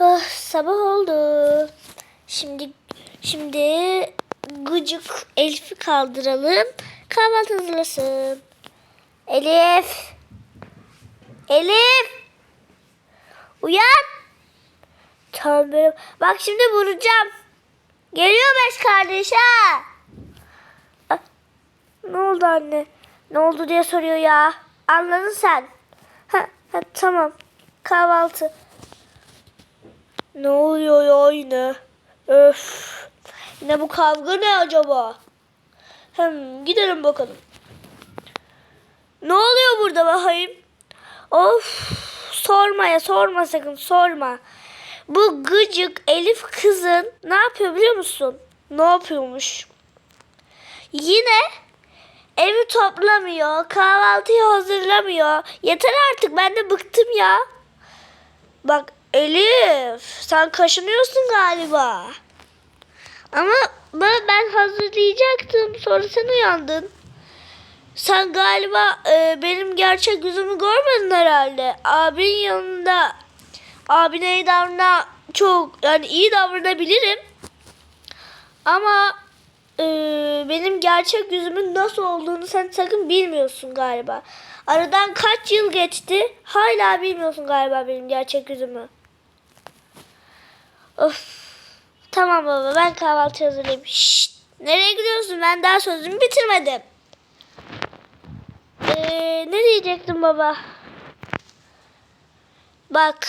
Oh, sabah oldu. Şimdi şimdi gıcık Elif'i kaldıralım. Kahvaltı hazırlasın. Elif. Elif. Uyan. Tamam benim. Bak şimdi vuracağım. Geliyor beş kardeş ha. Ne oldu anne? Ne oldu diye soruyor ya. Anladın sen. Ha, ha, tamam. Kahvaltı. Ne oluyor ya yine? Öf. Yine bu kavga ne acaba? Hem gidelim bakalım. Ne oluyor burada bakayım? Of. Sorma ya sorma sakın sorma. Bu gıcık Elif kızın ne yapıyor biliyor musun? Ne yapıyormuş? Yine evi toplamıyor, kahvaltıyı hazırlamıyor. Yeter artık ben de bıktım ya. Bak Elif sen kaşınıyorsun galiba. Ama ben, hazırlayacaktım. Sonra sen uyandın. Sen galiba e, benim gerçek yüzümü görmedin herhalde. Abinin yanında abine iyi davranma çok yani iyi davranabilirim. Ama e, benim gerçek yüzümün nasıl olduğunu sen sakın bilmiyorsun galiba. Aradan kaç yıl geçti hala bilmiyorsun galiba benim gerçek yüzümü. Of. Tamam baba ben kahvaltı hazırlayayım. Şşt, nereye gidiyorsun? Ben daha sözümü bitirmedim. Ee, ne diyecektim baba? Bak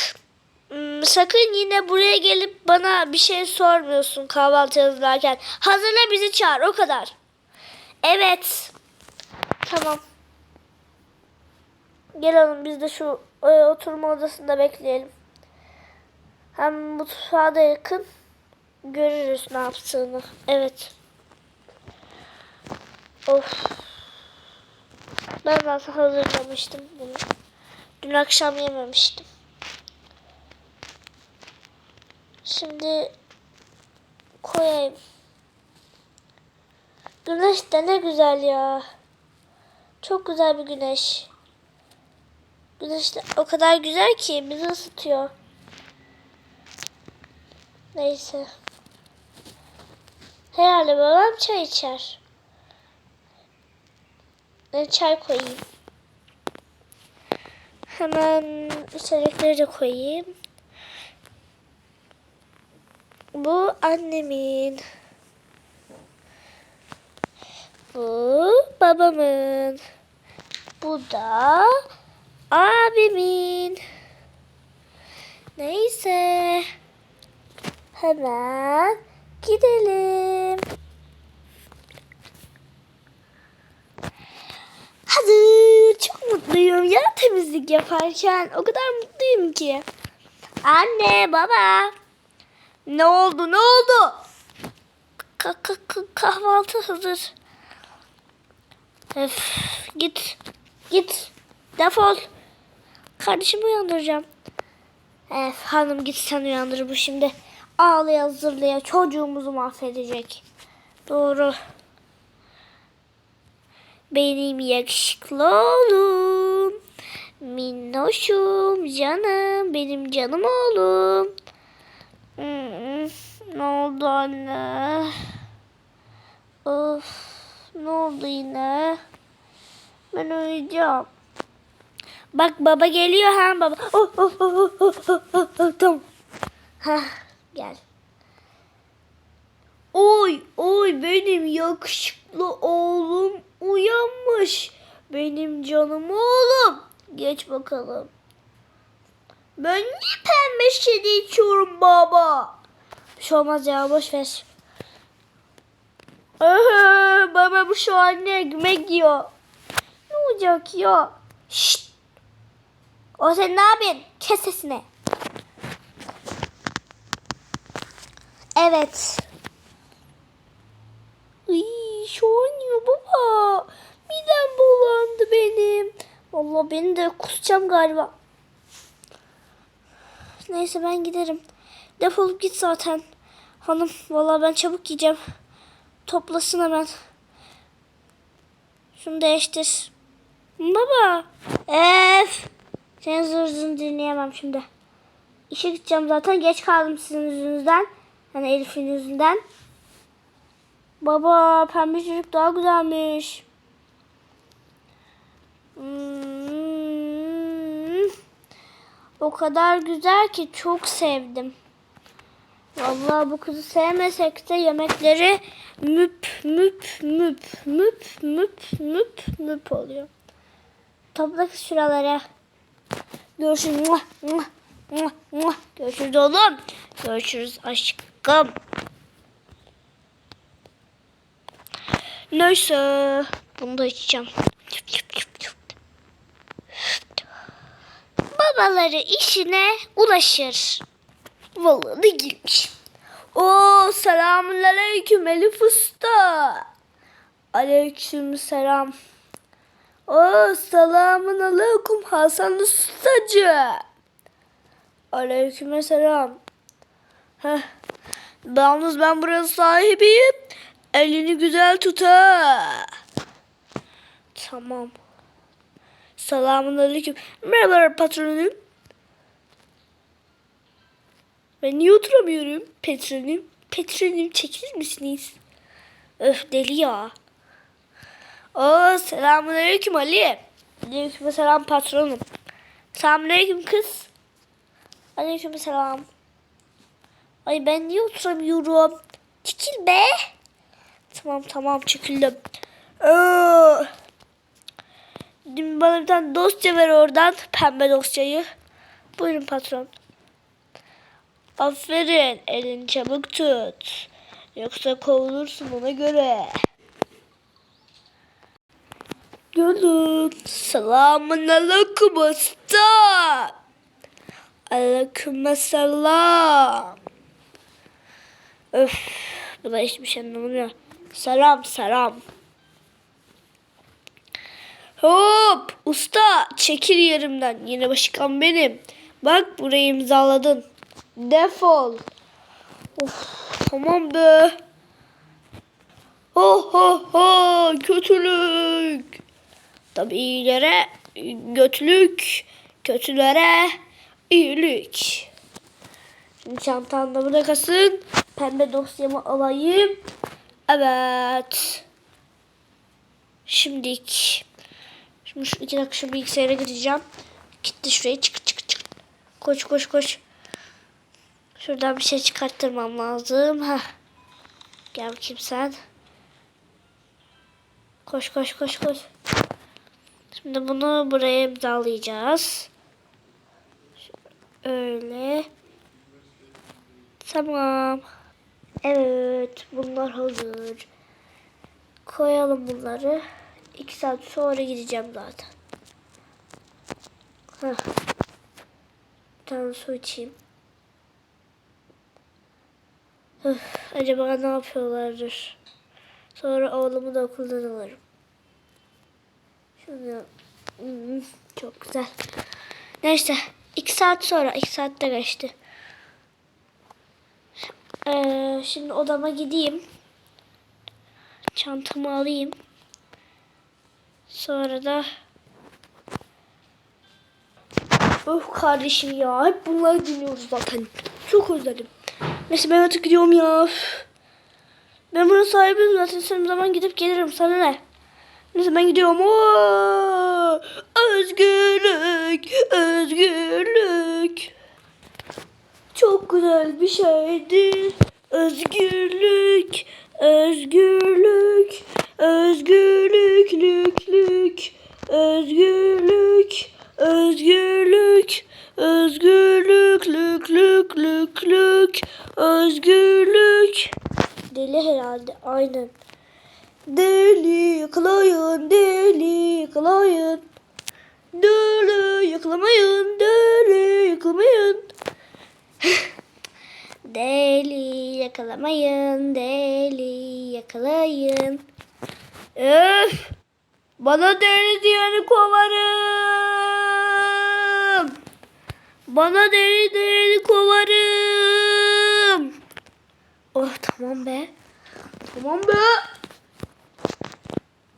sakın yine buraya gelip bana bir şey sormuyorsun kahvaltı hazırlarken. Hazırla bizi çağır o kadar. Evet. Tamam. Gel hanım biz de şu e, oturma odasında bekleyelim. Hem mutfağa da yakın. Görürüz ne yaptığını. Evet. Of. Ben zaten hazırlamıştım bunu. Dün akşam yememiştim. Şimdi koyayım. Güneş de ne güzel ya. Çok güzel bir güneş. Güneş de o kadar güzel ki bizi ısıtıyor. Neyse. Herhalde babam çay içer. Ben çay koyayım. Hemen içecekleri de koyayım. Bu annemin. Bu babamın. Bu da abimin. Neyse. Hemen gidelim. Hadi çok mutluyum ya temizlik yaparken. O kadar mutluyum ki. Anne baba. Ne oldu ne oldu? Ka- kahvaltı hazır. Öf, git. Git. Defol. Kardeşimi uyandıracağım. Ef, hanım git sen uyandır bu şimdi. Ağlaya zırlaya çocuğumuzu mahvedecek. Doğru. Benim yakışıklı oğlum. Minnoşum, canım, benim canım oğlum. Hmm, ne oldu anne? Of, ne oldu yine? Ben uyuyacağım. Bak baba geliyor ha baba. Oh, oh, oh, oh, oh, oh, oh, oh, tamam. Hah, gel. Oy oy benim yakışıklı oğlum uyanmış. Benim canım oğlum. Geç bakalım. Ben niye pembe şişede içiyorum baba? Bir şey olmaz ya boş ver. Baba bu şu an ne ekmek yiyor. Ne olacak ya? Şşt. O sen ne yapıyorsun? Kes sesini. Evet. Ay, şu ya baba. Midem bulandı benim. Vallahi beni de kusacağım galiba. Neyse ben giderim. Defolup git zaten. Hanım vallahi ben çabuk yiyeceğim. Toplasın hemen. Şunu değiştir. Baba. Ef. Senin zırzını dinleyemem şimdi. işe gideceğim zaten. Geç kaldım sizin yüzünüzden. Hani Elif'in yüzünden. Baba pembe çocuk daha güzelmiş. Hmm. O kadar güzel ki çok sevdim. Vallahi bu kızı sevmesek de yemekleri müp müp müp müp müp müp müp oluyor. Topla şuralara. Görüşürüz. Görüşürüz oğlum. Görüşürüz aşkım. Neyse. Bunu da içeceğim. Babaları işine ulaşır. Vallahi de girmiş. Oo selamun aleyküm Elif Usta. Aleyküm selam. Oo selamun aleyküm Hasan Ustacı. Aleyküm selam. Heh. Yalnız ben buranın sahibiyim. Elini güzel tut ha. Tamam. Selamun aleyküm. Merhabalar patronum. Ben niye oturamıyorum? Patronum. Patronum çekilir misiniz? Öf deli ya. Oo selamun aleyküm Ali. Aleyküm selam patronum. Selamun aleyküm kız. Aleyküm selam. Ay ben niye oturamıyorum? Çekil be. Tamam tamam çekildim. Dün bana bir tane dosya ver oradan. Pembe dosyayı. Buyurun patron. Aferin. Elini çabuk tut. Yoksa kovulursun ona göre. Gülüm. Selamun aleyküm usta. Aleyküm selam. Öf. Bu da hiçbir şey anlamıyor. Selam selam. Hop usta çekil yerimden. Yine başkan benim. Bak burayı imzaladın. Defol. Of tamam be. Ho ho ho kötülük. Tabii iyilere götlük, kötülere iyilik. Şimdi çantamda bırakasın. Pembe dosyamı alayım. Evet. Şimdilik. Şimdi şu iki dakika şu bilgisayara gireceğim. Gitti şuraya çık çık çık. Koş koş koş. Şuradan bir şey çıkarttırmam lazım. Heh. Gel bakayım sen. Koş koş koş koş. Şimdi bunu buraya imzalayacağız. Öyle. Tamam. Evet bunlar hazır. Koyalım bunları. İki saat sonra gideceğim zaten. Heh. Bir tane su içeyim. Üf, acaba ne yapıyorlardır? Sonra oğlumu da okuldan alırım. Şunu Hmm, çok güzel. Neyse. iki saat sonra. iki saatte geçti. Ee, şimdi odama gideyim. Çantamı alayım. Sonra da Öf kardeşim ya. Hep bunları dinliyoruz zaten. Çok özledim. Neyse ben artık gidiyorum ya. Ben buranın sahibiyim zaten. Sen zaman gidip gelirim. Sana ne? Neyse ben gidiyorum. Oo! Özgürlük, özgürlük. Çok güzel bir şeydir. Özgürlük, özgürlük, özgürlük, lük, lük. Özgürlük, özgürlük, özgürlük, lük, lük, lük, lük. Özgürlük. Deli herhalde, aynen. Deli yakalayın, deli yakalayın. Deli yakalamayın, deli yakalamayın. deli yakalamayın, deli yakalayın. Öf! Bana deli diyeni kovarım. Bana deli diyeni kovarım. Oh tamam be. Tamam be.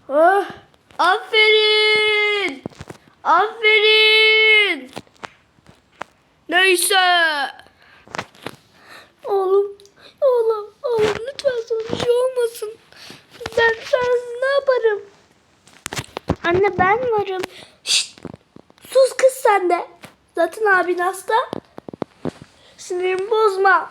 Oh, aferin. Aferin. Neyse. Oğlum, oğlum, oğlum lütfen sana bir şey olmasın. Ben sensiz ne yaparım? Anne ben varım. Şşt, sus kız sen de. Zaten abin hasta. Sinirimi bozma.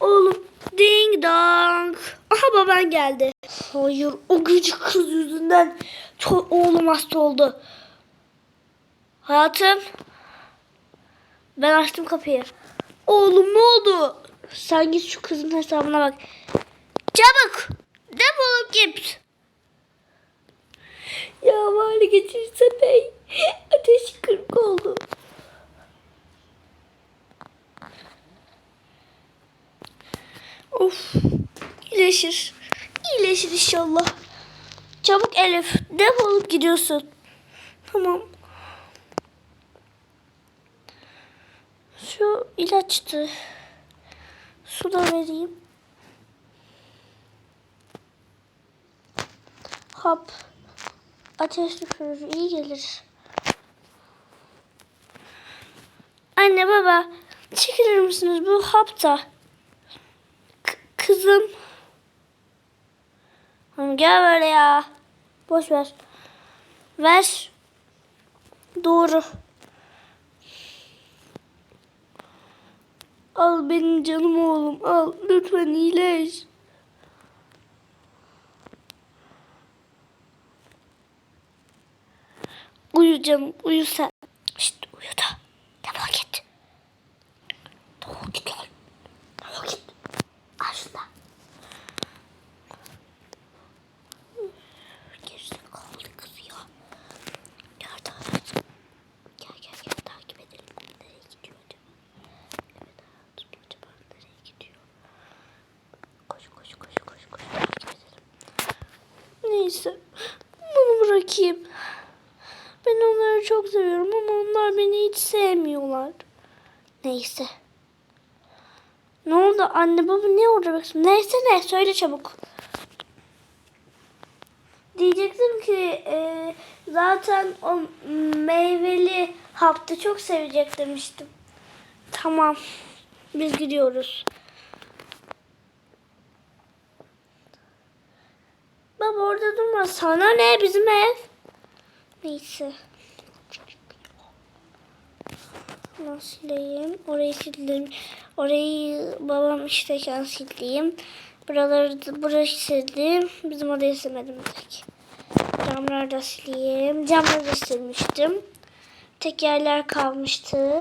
Oğlum ding dong. Aha baban geldi. Hayır o gıcık kız yüzünden ço- oğlum hasta oldu. Hayatım. Ben açtım kapıyı. Oğlum ne oldu? Sen git şu kızın hesabına bak. Çabuk. Defolup git. Ya vali geçirse bey. Ateşi kırık oldu. Of. İyileşir. İyileşir inşallah. Çabuk Elif. Defolup gidiyorsun. Tamam. Şu ilaçtı. Su da vereyim. Hap. Ateş düşürücü iyi gelir. Anne baba çekilir misiniz bu hap da? K- kızım. Gel böyle ya. Boş ver. Ver. Doğru. Al benim canım oğlum al. Lütfen iyileş. Uyu canım uyu sen. Şşt uyu da. Defol git. Defol git lan. Defol git. Al şunu da. Gerisi kaldı kız ya. Gel hayatım. Gel gel gel takip edelim. Nereye gidiyor acaba? Evet hayatım acaba nereye gidiyor? Koş koş koş koş koş takip edelim. Neyse bunu bırakayım. Ben onları çok seviyorum ama onlar beni hiç sevmiyorlar. Neyse. Ne oldu anne baba ne baksın? Neyse ne söyle çabuk. Diyecektim ki e, zaten o meyveli haptı çok sevecek demiştim. Tamam. Biz gidiyoruz. Baba orada durma. Sana ne bizim ev? Neyse. Şuradan sileyim. Orayı sildim. Orayı babam işteyken sileyim. Buraları burayı sildim. Bizim odayı silmedim tek. Camları da sileyim. Camları da silmiştim. Tek yerler kalmıştı.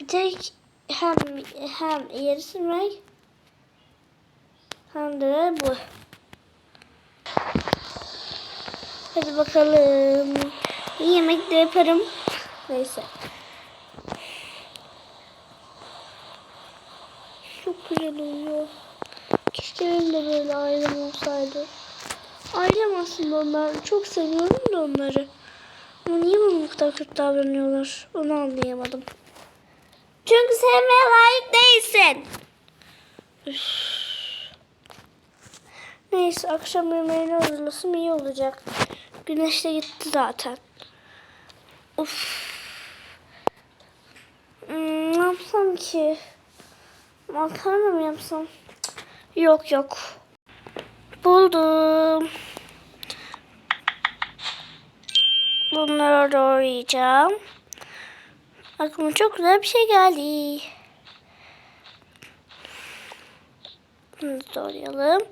Bir tek hem hem yeri silmek hem de bu. Hadi bakalım. Yemek de yaparım. Neyse. Çok güzel oluyor. Keşke benim de böyle ailem olsaydı. Ailem aslında onlar. Çok seviyorum da onları. Ama niye bana bu kadar kötü davranıyorlar? Onu anlayamadım. Çünkü sevmeye layık değilsin. Üf. Neyse akşam yemeğini hazırlasam iyi olacak. Güneş de gitti zaten. Of. Hmm, ne yapsam ki? Makarna mı yapsam? Yok yok. Buldum. Bunları doğrayacağım. Aklıma çok güzel bir şey geldi. Bunu doğrayalım.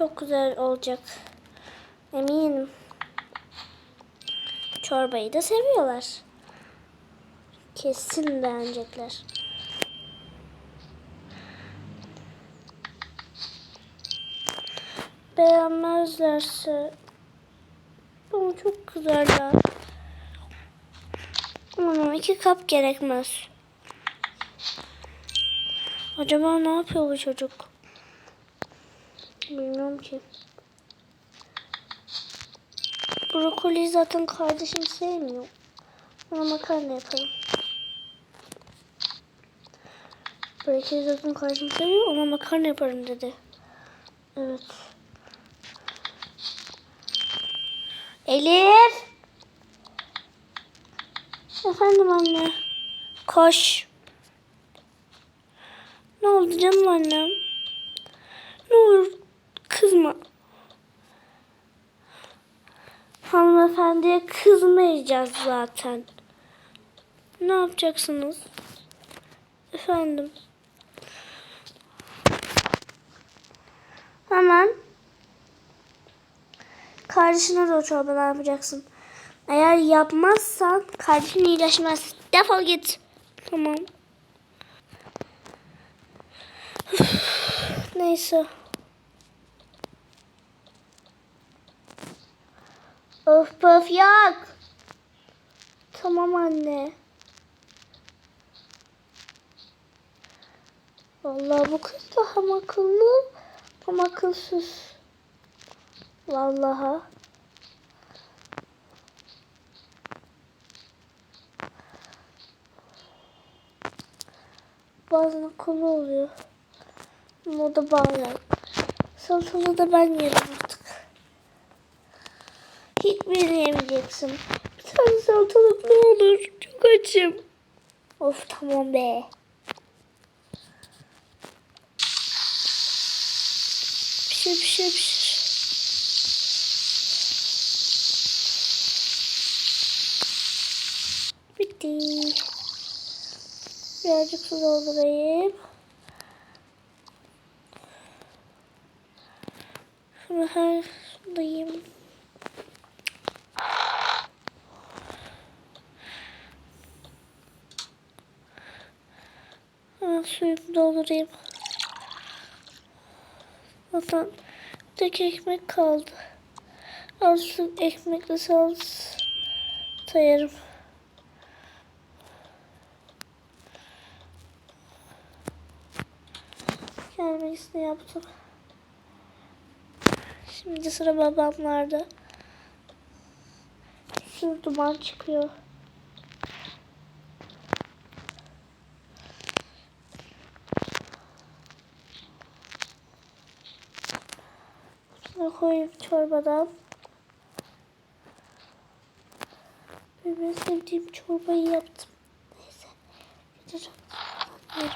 Çok güzel olacak. Eminim. Çorbayı da seviyorlar. Kesin beğenecekler. Beğenmezlerse bana çok kızarlar. Ama iki kap gerekmez. Acaba ne yapıyor bu çocuk? Bilmiyorum ki. Brokoli zaten kardeşim sevmiyor. Ona makarna yaparım. Belki zaten karşımı seviyor ona makarna yaparım dedi. Evet. Elif. Efendim anne. Koş. Ne oldu canım annem? Ne olur kızma. Hanımefendiye kızmayacağız zaten. Ne yapacaksınız? Efendim. Hemen kardeşine de o çorbadan yapacaksın. Eğer yapmazsan kardeşin iyileşmez. Defol git. Tamam. Neyse. Of pöf yak. Tamam anne. Vallahi bu kız da hem akıllı hem akılsız. Vallahi. Bazen akıllı oluyor. O da bazen. Salatalığı da ben yerim artık. Hiçbirini yemeyeceksin. Bir tane salatalık ne olur? Çok açım. Of tamam be. Pişir pişir pişir. Bitti. Birazcık su doldurayım. Şunu her sudayım. Hemen suyumu doldurayım. Zaten tek ekmek kaldı. Az su ekmekle salç sayarım. Gelmesini yaptım. Şimdi sıra babamlarda. Sür duman çıkıyor. Koyayım çorbadan. Benim en sevdiğim çorbayı yaptım. Neyse. Gidelim. Yerim.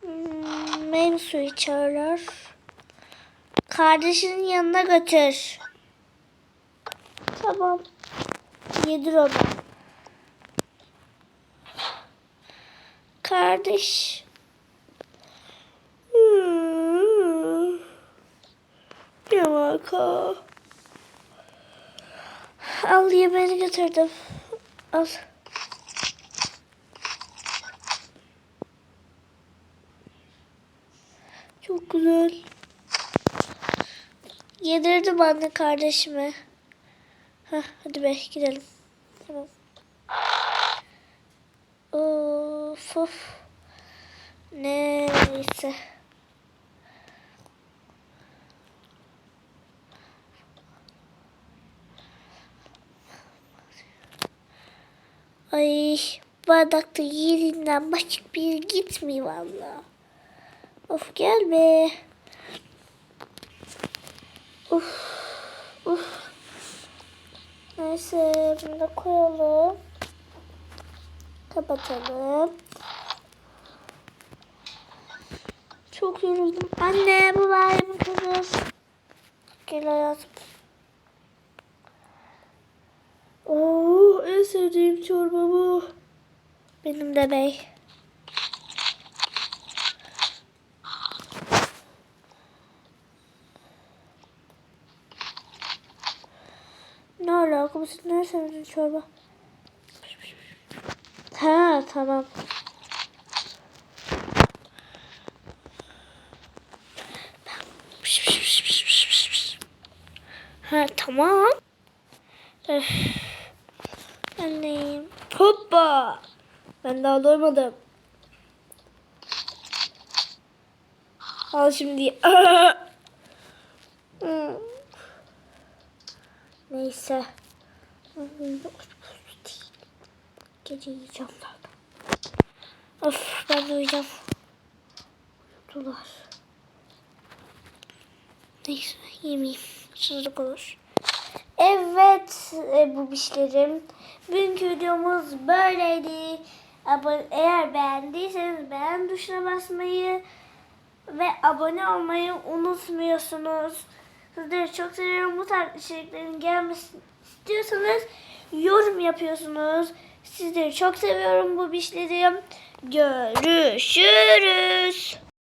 Hmm, Meyve suyu içerler. Kardeşinin yanına götür. Tamam. Yedir onu. Kardeş. Hmm. Yamaka. Al yemeğini getirdim. Al. Çok güzel. Yedirdim anne kardeşime. Heh, hadi be gidelim. Tamam. Of of. Neyse. Ay bardakta yerinden başka bir yere gitmiyor valla. Of gel be. Uf. Uf. Neyse bunu da koyalım. Kapatalım. Çok yoruldum. Anne bu bayramı kızır. Gel hayatım. Oo, en sevdiğim çorba bu. Benim de bey. Ne alaka bu senin en sevdiğin çorba? Ha tamam. Ha tamam. Öf. Anneyim. Hoppa. Ben daha doymadım. Al şimdi. Neyse. Gece yiyeceğim zaten. Of ben de uyuyacağım. Uyudular. Neyse yemeyeyim. Sızlık olur. Evet e, bu bişlerim. Bugünkü videomuz böyleydi. Abo- Eğer beğendiyseniz beğen tuşuna basmayı ve abone olmayı unutmuyorsunuz. Sizleri çok seviyorum. Bu tarz içeriklerin gelmesini istiyorsanız yorum yapıyorsunuz. Sizleri çok seviyorum bu bişlerim. Görüşürüz.